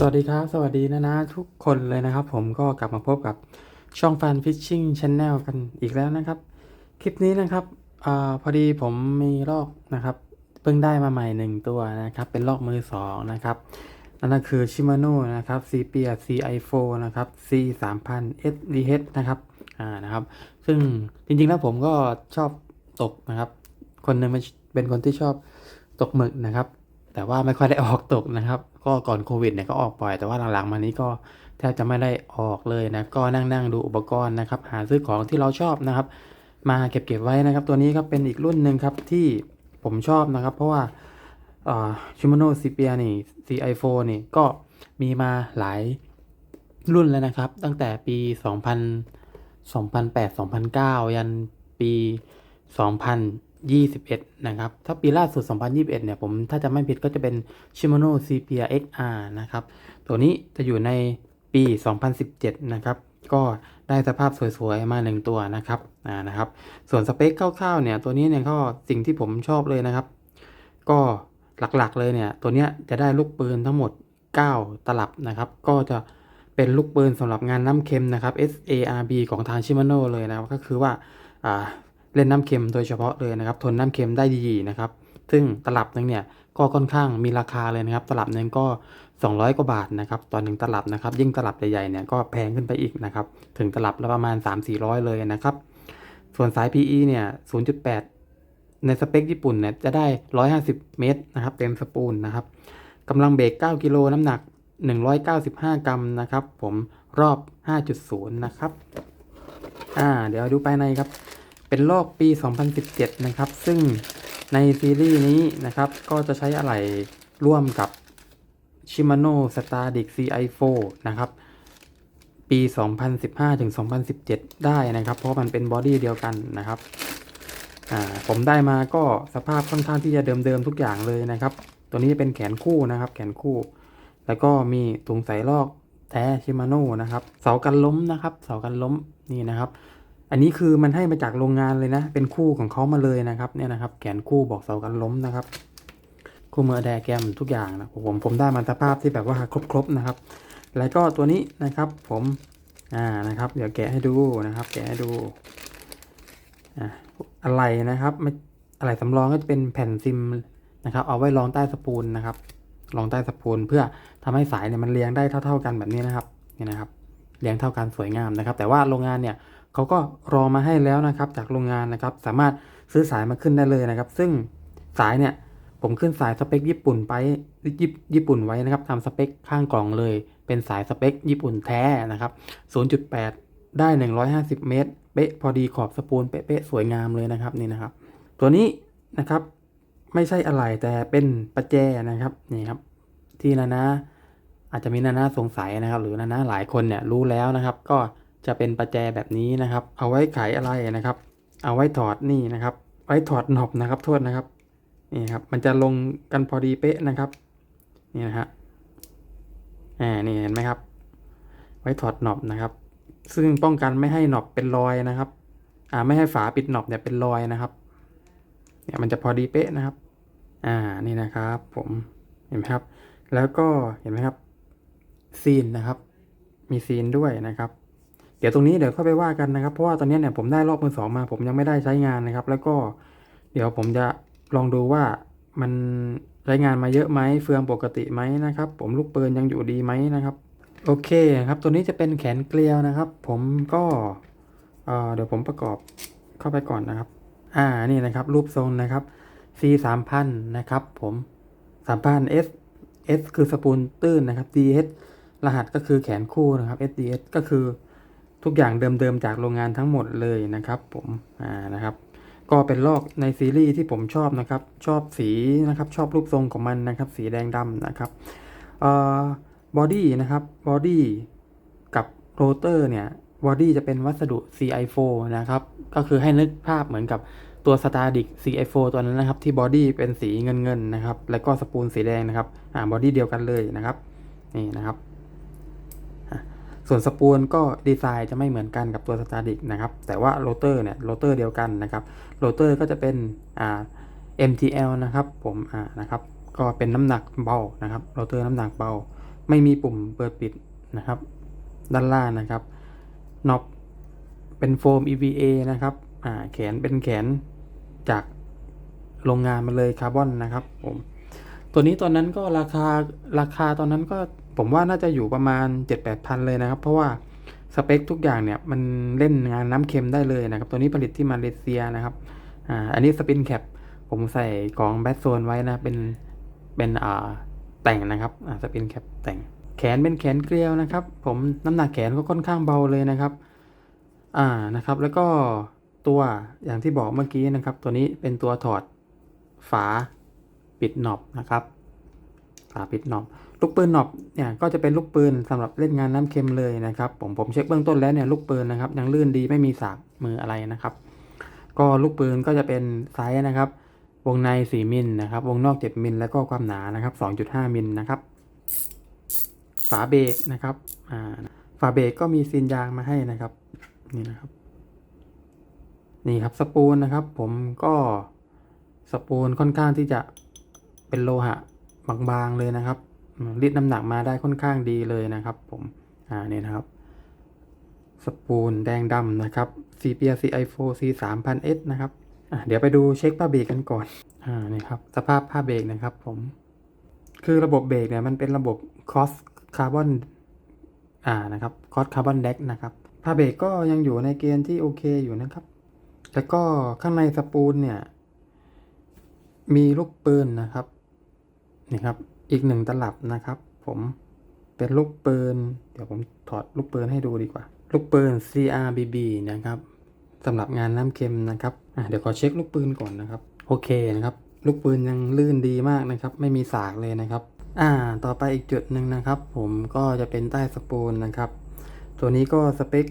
สวัสดีครับ สวัสดีนะนะทุกคนเลยนะครับ ผมก็กลับมาพบกับช่อง Fun Fishing Channel กันอีกแล้วนะครับ คลิปนี้นะครับอพอดีผมมีลอกนะครับ เพิ่งได้มาใหม่หนึ่งตัวนะครับ เป็นลอกมือสองนะครับ นั่นก็คือ Shimano นะครับ c p r CI4 นะครับ C 3 0 0 SDH นะครับอ่านะครับ ซึ่งจริงๆแล้วผมก็ชอบตกนะครับ คนหนึ่งเป็นเป็นคนที่ชอบตกหมึกนะครับ แต่ว่าไม่ค่อยได้ออกตกนะครับ ก็ก่อนโควิดเนี่ยก็ออกบ่อย แต่ว่าหลังๆมานี้ก็แทบจะไม่ได้ออกเลยนะ ก็นั่งนั่งดูอุปกรณ์นะครับ หาซื้อของที่เราชอบนะครับ มาเก็บเก็บไว้นะครับ ตัวนี้ครับเป็นอีกรุ่นหนึ่งครับที่ผมชอบนะครับ เพราะว่าชิม Shimano CPR นี่ CI4 นี่ก็มีมาหลายรุ่นแล้วนะครับ ตั้งแต่ปี 2000 2008 2009 ยันปี 2021 นะครับ ถ้าปีล่าสุด 2021 เนี่ย ผมถ้าจะไม่ผิดก็จะเป็น Shimano CPR XR นะครับ ตัวนี้จะอยู่ในปี 2017 นะครับ ก็ได้สภาพสวยๆ มาหนึ่งตัวนะครับ อ่า นะครับ ส่วนสเปคคร่าวๆ เนี่ย ตัวนี้เนี่ยก็สิ่งที่ผมชอบเลยนะครับ ก็หลักๆ เลยเนี่ย ตัวเนี้ยจะได้ลูกปืนทั้งหมด 9 ตลับนะครับ ก็จะเป็นลูกปืนสำหรับงานน้ำเค็มนะครับ SARB ของทาง Shimano เลยนะ ก็คือว่า อ่า เล่นน้ำเค็มโดยเฉพาะเลยนะครับ ทนน้ำเค็มได้ดีนะครับ ซึ่งตลับหนึงเนี่ยก็ค่อนข้างมีราคาเลยนะครับ ตลับหนึ่งก็ 200 กว่าบาทนะครับต่อหนึ่งตลับนะครับ ยิ่งตลับใหญ่ๆเนี่ยก็แพงขึ้นไปอีกนะครับ ถึงตลับละประมาณ 3-400 เลยนะครับ ส่วนสาย PE เนี่ย 0.8 ในสเปคญี่ปุ่นเนี่ยจะได้ 150 เมตรนะครับ เต็มสปูลนะครับกำลังเบรก 9 กิโลน้ำหนัก 195 กรัมนะครับ ผมรอบ 5.0 นะครับ อ่า เดี๋ยวดูภายในครับ เป็นลอกปี 2017 นะครับ ซึ่งในซีรีส์นี้นะครับ ก็จะใช้อะไหล่ร่วมกับ Shimano Stadic CI4 นะครับ ปี 2015 ถึง 2017 ได้นะครับ เพราะมันเป็นบอดี้เดียวกันนะครับผมได้มาก็สภาพค่อนข้างที่จะเดิมๆทุกอย่างเลยนะครับ ตัวนี้เป็นแขนคู่นะครับ แขนคู่ แล้วก็มีถุงใส่ลอกแท้ชิมาโน่นะครับ เสากันล้มนะครับ เสากันล้มนี่นะครับ อันนี้คือมันให้มาจากโรงงานเลยนะ เป็นคู่ของเขามาเลยนะครับ เนี่ยนะครับ แขนคู่บอกเสากันล้มนะครับ คู่มือแดแกมทุกอย่างนะผมผมได้มาสภาพที่แบบว่าครบๆนะครับ แล้วก็ตัวนี้นะครับผมอ่านะครับ เดี๋ยวแกะให้ดูนะครับ แกะให้ดูอ่าอะไรนะครับไม่อะไรสำรองก็จะเป็นแผ่นซิมนะครับ เอาไว้รองใต้สปูลนะครับรองใต้สปูลเพื่อทำให้สายเนี่ยมันเรียงได้เท่า ๆกันแบบนี้นะครับนี่นะครับ เรียงเท่ากันสวยงามนะครับ แต่ว่าโรงงานเนี่ย เขาก็รอมาให้แล้วนะครับจากโรงงานนะครับ สามารถซื้อสายมาขึ้นได้เลยนะครับ ซึ่งสายเนี่ยผมขึ้นสายสเปคญี่ปุ่นไปญี่ปุ่นไว้นะครับทำสเปคข้างกล่องเลย เป็นสายสเปคญี่ปุ่นแท้นะครับ 0.8 ได้ 150 เมตร เป๊ะพอดีขอบสปูลเป๊ะๆสวยงามเลยนะครับนี่นะครับ ตัวนี้นะครับไม่ใช่อะไรแต่เป็นประแจนะครับนี่ครับ ที่นานาอาจจะมีนานาสงสัยนะครับ หรือนานาหลายคนเนี่ยรู้แล้วนะครับ ก็ จะเป็นประแจแบบนี้นะครับ เอาไว้ไขอะไรนะครับ เอาไว้ถอดนี่นะครับ ไว้ถอดหนอบนะครับโทษนะครับนี่ครับมันจะลงกันพอดีเป๊ะนะครับนี่นะฮะอ่านี่เห็นไหมครับ ไว้ถอดหนอบนะครับ ซึ่งป้องกันไม่ให้หนอบเป็นรอยนะครับอ่าไม่ให้ฝาปิดหนอบเนี่ยเป็นรอยนะครับเนี่ยมันจะพอดีเป๊ะนะครับ อ่านี่นะครับ ผมเห็นไหมครับ แล้วก็เห็นไหมครับซีนนะครับ มีซีนด้วยนะครับ เดี๋ยวตรงนี้เดี๋ยวเข้าไปว่ากันนะครับ เพราะว่าตอนนี้เนี่ยผมได้รอบมือสองมา ผมยังไม่ได้ใช้งานนะครับ แล้วก็เดี๋ยวผมจะลองดูว่ามันใช้งานมาเยอะไหมเฟืองปกติไหมนะครับ ผมลูกปืนยังอยู่ดีไหมนะครับ โอเคครับตัวนี้จะเป็นแขนเกลียวนะครับ ผมก็เออเดี๋ยวผมประกอบเข้าไปก่อนนะครับ อ่านี่นะครับ รูปทรงนะครับ C 3 0 0 0นะครับ ผม3,000 S S คือสปูลตื้นนะครับ DH รหัสก็คือแขนคู่นะครับ SDS ก็คือ ทุกอย่างเดิมๆจากโรงงานทั้งหมดเลยนะครับผมอ่านะครับ ก็เป็นลอกในซีรีส์ที่ผมชอบนะครับ ชอบสีนะครับชอบรูปทรงของมันนะครับ สีแดงดำนะครับเอ่อบอดี้นะครับบอดี้กับโรเตอร์เนี่ยบอดี้จะเป็นวัสดุ CI4 นะครับ ก็คือให้นึกภาพเหมือนกับตัว Stadic CI4 ตัวนั้นนะครับ ที่บอดี้เป็นสีเงินเงินๆนะครับ แล้วก็สปูลสีแดงนะครับ อ่าบอดี้เดียวกันเลยนะครับ นี่นะครับ ส่วนสปูลก็ดีไซน์จะไม่เหมือนกันกับตัวสตาร์ดิกนะครับ แต่ว่าโรเตอร์เนี่ยโรเตอร์เดียวกันนะครับโรเตอร์ก็จะเป็นอ่า MTL นะครับผมอ่านะครับก็เป็นน้ำหนักเบานะครับโรเตอร์น้ำหนักเบา ไม่มีปุ่มเปิดปิดนะครับ ด้านล่างนะครับน็อปเป็นโฟม EVA นะครับอ่าแขนเป็นแขนจากโรงงานมาเลยคาร์บอนนะครับผมตัวนี้ตอนนั้นก็ราคาราคาตอนนั้นก็ ผมว่าน่าจะอยู่ประมาณ 7-8พันเลยนะครับ เพราะว่าสเปคทุกอย่างเนี่ยมันเล่นงานน้ำเค็มได้เลยนะครับ ตัวนี้ผลิตที่มาเลเซียนะครับอ่าอันนี้สปินแคปผมใส่ของแบทโซนไว้นะเป็นเป็นอ่าแต่งนะครับอ่าสปินแคปแต่งแขนเป็นแขนเกลียวนะครับ ผมน้ำหนักแขนก็ค่อนข้างเบาเลยนะครับอ่านะครับ แล้วก็ตัวอย่างที่บอกเมื่อกี้นะครับ ตัวนี้เป็นตัวถอดฝาปิดหนอบนะครับฝาปิดหนอบ ลูกปืนหนอบเนี่ยก็จะเป็นลูกปืนสำหรับเล่นงานน้ำเค็มเลยนะครับผมผมเช็คเบื้องต้นแล้วเนี่ยลูกปืนนะครับยังลื่นดีไม่มีสากมืออะไรนะครับ ก็ลูกปืนก็จะเป็นไซส์นะครับ วงใน 4มิลนะครับ วงนอก 7มิลแล้วก็ความหนานะครับ 2.5มิลนะครับ ฝาเบรกนะครับอ่าฝาเบรกก็มีซีนยางมาให้นะครับ นี่นะครับ นี่ครับสปูลนะครับ ผมก็สปูลค่อนข้างที่จะเป็นโลหะบางๆเลยนะครับ รีดน้ำหนักมาได้ค่อนข้างดีเลยนะครับ ผมอ่านี่นะครับ สปูลแดงดำนะครับ CPR CI4 C 3 0 0 S นะครับอะเดี๋ยวไปดูเช็คผ้าเบรกกันก่อนอ่านี่ครับสภาพผ้าเบรกนะครับ ผม คือระบบเบรกเนี่ยมันเป็นระบบ cross carbon อ่านะครับ cross carbon deck นะครับผ้าเบรกก็ยังอยู่ในเกณฑ์ที่โอเคอยู่นะครับแล้วก็ข้างในสปูลเนี่ย มีลูกปืนนะครับนี่ครับ อีกหนึ่งตลับนะครับ ผมเป็นลูกปืน เดี๋ยวผมถอดลูกปืนให้ดูดีกว่า ลูกปืน CRBB นะครับสำหรับงานน้ำเค็มนะครับเดี๋ยวขอเช็คลูกปืนก่อนนะครับ โอเคนะครับ ลูกปืนยังลื่นดีมากนะครับ ไม่มีสากเลยนะครับ อ่า ต่อไปอีกจุดหนึ่งนะครับ ผมก็จะเป็นใต้สปูลนะครับ ตัวนี้ก็สเปค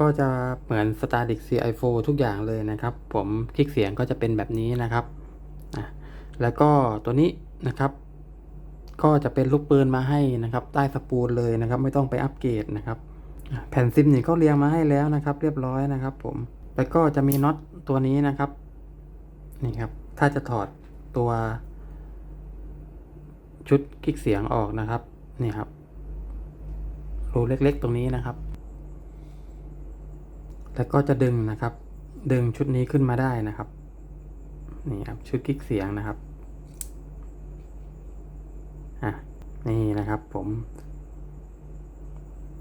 ก็จะเหมือน Static CI4 ทุกอย่างเลยนะครับ ผมคลิกเสียงก็จะเป็นแบบนี้นะครับอะแล้วก็ตัวนี้นะครับ ก็จะเป็นลูกปืนมาให้นะครับ ใต้สปูลเลยนะครับ ไม่ต้องไปอัปเกรดนะครับแผ่นซิมนี่ก็เรียงมาให้แล้วนะครับ เรียบร้อยนะครับ ผมแล้วก็จะมีน็อตตัวนี้นะครับนี่ครับ ถ้าจะถอดตัว ชุดคลิกเสียงออกนะครับนี่ครับรูเล็กๆตรงนี้นะครับ แล้วก็จะดึงนะครับ ดึงชุดนี้ขึ้นมาได้นะครับนี่ครับชุดคลิกเสียงนะครับ อะ นี่นะครับผม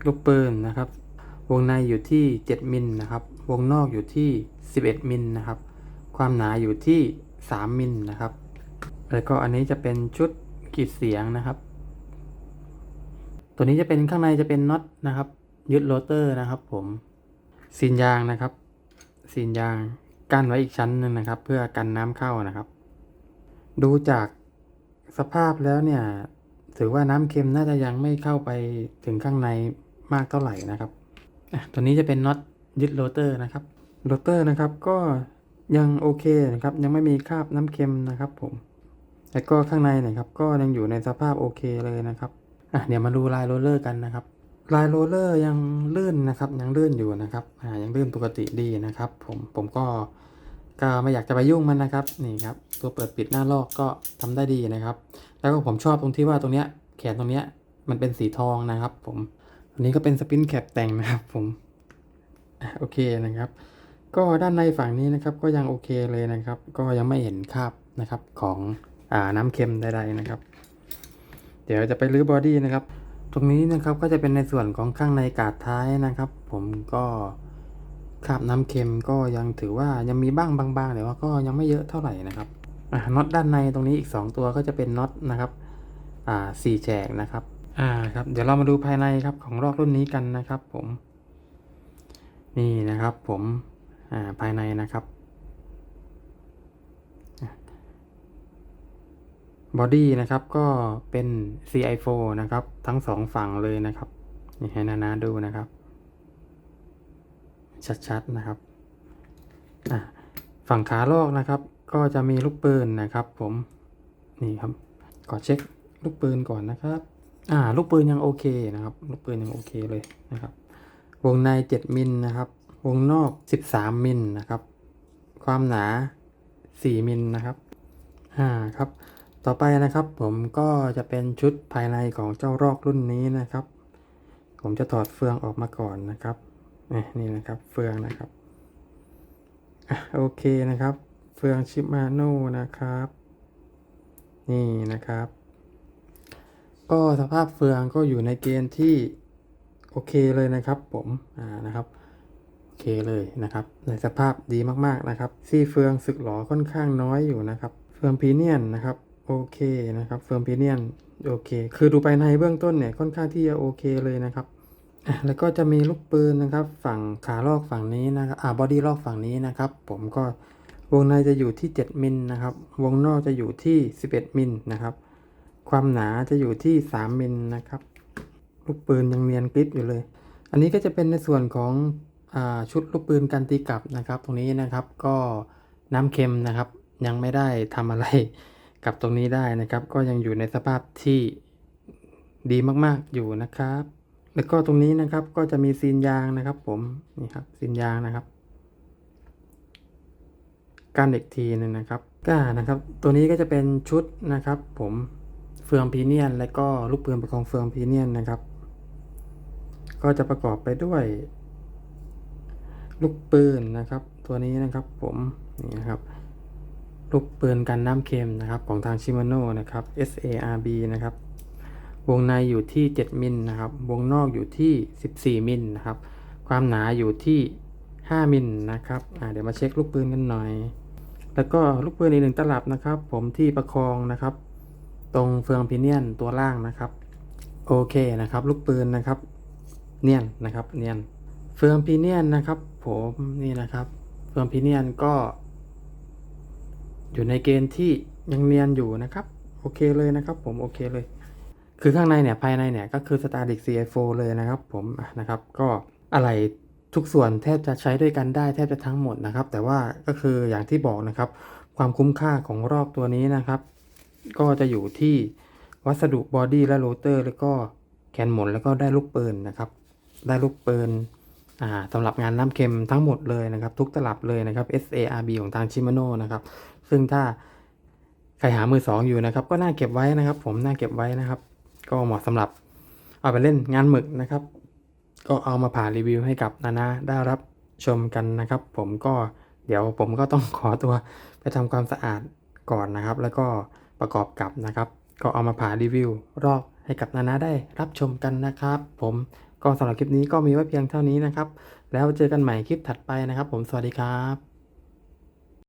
ลูกปืนนะครับ วงในอยู่ที่ 7มิลนะครับ วงนอกอยู่ที่ 11มิลนะครับ ความหนาอยู่ที่ 3มิลนะครับ แล้วก็อันนี้จะเป็นชุดกีดเสียงนะครับ ตัวนี้จะเป็นข้างในจะเป็นน็อตนะครับ ยึดโรเตอร์นะครับ ผมซีนยางนะครับซีนยางกั้นไว้อีกชั้นหนึ่งนะครับ เพื่อกันน้ำเข้านะครับ ดูจากสภาพแล้วเนี่ย ถือว่าน้ำเค็มน่าจะยังไม่เข้าไปถึงข้างในมากเท่าไหร่นะครับตัวนี้จะเป็นน็อตยึดโรเตอร์นะครับโรเตอร์นะครับก็ยังโอเคนะครับ ยังไม่มีคราบน้ำเค็มนะครับผมแล้วก็ข้างในนะครับก็ยังอยู่ในสภาพโอเคเลยนะครับอะเดี๋ยวมาดูลายโรเลอร์กันนะครับลายโรเลอร์ยังลื่นนะครับยังลื่นอยู่นะครับอ่ายังลื่นปกติดีนะครับ ผมผมก็ ก็ไม่อยากจะไปยุ่งมันนะครับนี่ครับตัวเปิดปิดหน้าลอกก็ทำได้ดีนะครับ แล้วก็ผมชอบตรงที่ว่าตรงเนี้ยแขนตรงเนี้ยมันเป็นสีทองนะครับ ผมอันนี้ก็เป็นสปินแคปแต่งนะครับ ผมโอเคนะครับ ก็ด้านในฝั่งนี้นะครับก็ยังโอเคเลยนะครับ ก็ยังไม่เห็นคราบนะครับของอ่าน้ำเค็มใดๆนะครับ เดี๋ยวจะไปรื้อบอดี้นะครับ ตรงนี้นะครับก็จะเป็นในส่วนของข้างในกาดท้ายนะครับ ผมก็ คราบน้ำเค็มก็ยังถือว่ายังมีบ้างบางๆแต่ว่าก็ยังไม่เยอะเท่าไหร่นะครับอ่าน็อตด้านในตรงนี้อีก 2 ตัวก็จะเป็นน็อตนะครับอ่าสี่แฉกนะครับอ่าครับเดี๋ยวเรามาดูภายในครับของลอกรุ่นนี้กันนะครับ ผม นี่นะครับ ผมอ่าภายในนะครับบอดี้นะครับก็เป็น CI4 นะครับ ทั้งสองฝั่งเลยนะครับนี่ให้นานาดูนะครับ ชัดๆนะครับอะฝั่งขาลอกนะครับ ก็จะมีลูกปืนนะครับ ผมนี่ครับขอเช็คลูกปืนก่อนนะครับอ่าลูกปืนยังโอเคนะครับ ลูกปืนยังโอเคเลยนะครับ วงใน 7 มิลนะครับ วงนอก 13 มิลนะครับ ความหนา 4 มิลนะครับอ่าครับ ต่อไปนะครับ ผมก็จะเป็นชุดภายในของเจ้ารอกรุ่นนี้นะครับ ผมจะถอดเฟืองออกมาก่อนนะครับ นี่นี่นะครับเฟืองนะครับอะโอเคนะครับ เฟืองชิมาโน่นะครับ นี่นะครับ ก็สภาพเฟืองก็อยู่ในเกณฑ์ที่โอเคเลยนะครับผมอ่านะครับโอเคเลยนะครับ ในสภาพดีมากๆนะครับ ซี่เฟืองสึกหลอค่อนข้างน้อยอยู่นะครับ เฟืองพีเนียนนะครับโอเคนะครับเฟืองพีเนียนโอเค คือดูภายในเบื้องต้นเนี่ยค่อนข้างที่จะโอเคเลยนะครับ แล้วก็จะมีลูกปืนนะครับ ฝั่งขาลอกฝั่งนี้นะครับอ่าบอดี้ลอกฝั่งนี้นะครับ ผมก็วงในจะอยู่ที่ 7มิลนะครับ วงนอกจะอยู่ที่ 11มิลนะครับ ความหนาจะอยู่ที่ 3มิลนะครับ ลูกปืนยังเนียนกริบอยู่เลย อันนี้ก็จะเป็นในส่วนของอาชุดลูกปืนกันตีกลับนะครับ ตรงนี้นะครับก็น้ำเค็มนะครับ ยังไม่ได้ทำอะไรกับตรงนี้ได้นะครับ ก็ยังอยู่ในสภาพที่ดีมากๆอยู่นะครับ แล้วก็ตรงนี้นะครับก็จะมีซีนยางนะครับ ผมนี่ครับซีนยางนะครับการอีกทีหนึงนะครับก็นะครับ ตัวนี้ก็จะเป็นชุดนะครับ ผมเฟืองพีเนียน และก็ลูกปืนประกองเฟืองพีเนียนนะครับ ก็จะประกอบไปด้วย ลูกปืนนะครับ ตัวนี้นะครับ ผมนี่นะครับ ลูกปืนกันน้ำเค็มนะครับ ของทางชิมาโน่นะครับ SARB นะครับ วงในอยู่ที่ 7 มิลนะครับ วงนอกอยู่ที่ 14 มิลนะครับ ความหนาอยู่ที่ 5 มิลนะครับเดี๋ยวมาเช็คลูกปืนกันหน่อย แล้วก็ลูกปืนอีกหนึ่งตลับนะครับ ผมที่ประคองนะครับ ตรงเฟืองพีเนียนตัวล่างนะครับ โอเคนะครับ ลูกปืนนะครับ เนียนนะครับ เนียน เฟืองพีเนียนนะครับ ผมนี่นะครับ เฟืองพีเนียนก็ อยู่ในเกณฑ์ที่ยังเนียนอยู่นะครับ โอเคเลยนะครับ ผมโอเคเลย คือข้างในเนี่ยภายในเนี่ยก็คือ Static CI4 เลยนะครับผมนะครับก็อะไรทุกส่วนแทบจะใช้ด้วยกันได้แทบจะทั้งหมดนะครับ แต่ว่าก็คืออย่างที่บอกนะครับ ความคุ้มค่าของรอบตัวนี้นะครับ ก็จะอยู่ที่วัสดุบอดี้และโรเตอร์ แล้วก็แกนหมุนแล้วก็ได้ลูกปืนนะครับ ได้ลูกปืนสำหรับงานน้ำเค็มทั้งหมดเลยนะครับ ทุกตลับเลยนะครับ SARB ของทางชิมาโน่นะครับ ซึ่งถ้าใครหามือสองอยู่นะครับ ก็น่าเก็บไว้นะครับ ผมน่าเก็บไว้นะครับ ก็เหมาะสำหรับเอาไปเล่นงานหมึกนะครับ ก็เอามาผ่ารีวิวให้กับนานาได้รับชมกันนะครับ ผมก็เดี๋ยวผมก็ต้องขอตัวไปทำความสะอาดก่อนนะครับ แล้วก็ประกอบกับนะครับ ก็เอามาผ่ารีวิว รอบให้กับนานาได้รับชมกันนะครับ ผมก็สำหรับคลิปนี้ก็มีไว้เพียงเท่านี้นะครับ แล้วเจอกันใหม่คลิปถัดไปนะครับ ผมสวัสดีครับ